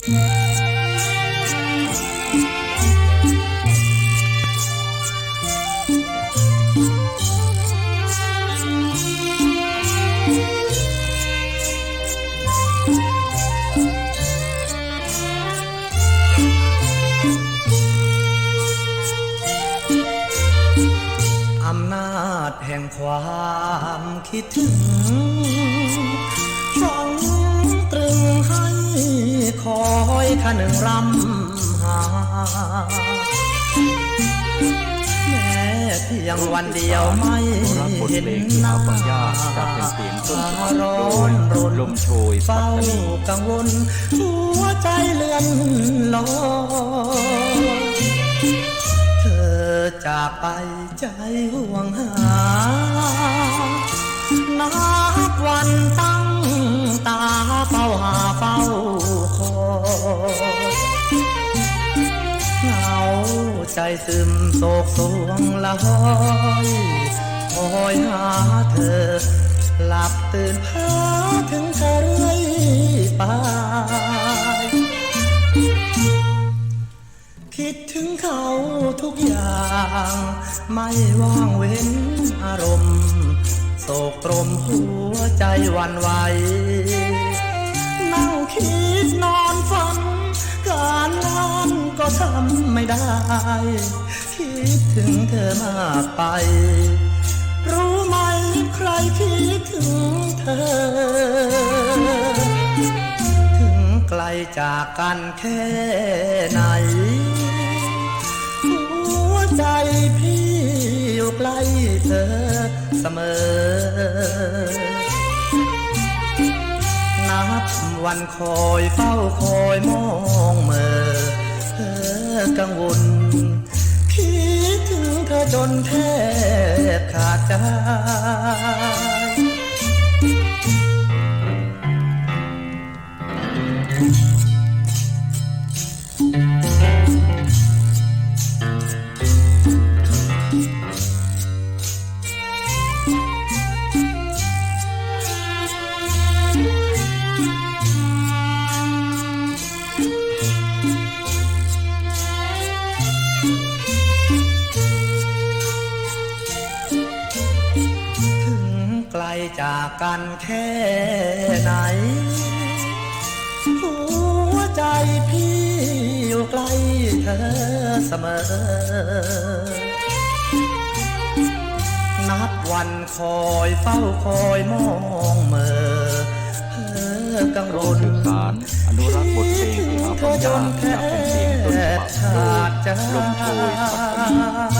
อำนาจแห่งความคิดถึง คอยขนึงรำหา แม้เพียงวันเดียวไม่เห็นหน้าฟังยากจากเป็นเสียงต้นร้อนรนลมโชยปัตเฝ้าตีกังวล หัวใจเลื่อนลอยเธอจากไปใจห่วงหา ซึมโศกสวงละห้อยคอยหาเธอ หลับตื่นพ้อถึงเธอเรื่อยไป คิดถึงเขาทุกอย่าง ไม่ว่างเว้นอารมณ์โศกตรมหัวใจวันไหวนั่งคิดนอนฝันการง ทำไม่ได้ คิดถึงเธอมากไป รู้ไหมใครคิดถึงเธอ ถึงไกลจากกันแค่ไหน หัวใจพี่อยู่ใกล้เธอเสมอนับวันคอยเฝ้าคอยมองเมื่อเธอ กังวล คิดถึงเธอจนแทบขาดใจถึ ไกลจากกันแค่ไหน หัวใจพี่อยู่ใกล้เธอเสมอ นับวันคอยเฝ้าคอยมองเมื่อเพ้อกังวโปรดลสืบสารอนุรักษ์บทเพลงที่หาฟังยากจากเป็นเสียงต้นฉบับโดยลมโชยปัตตานี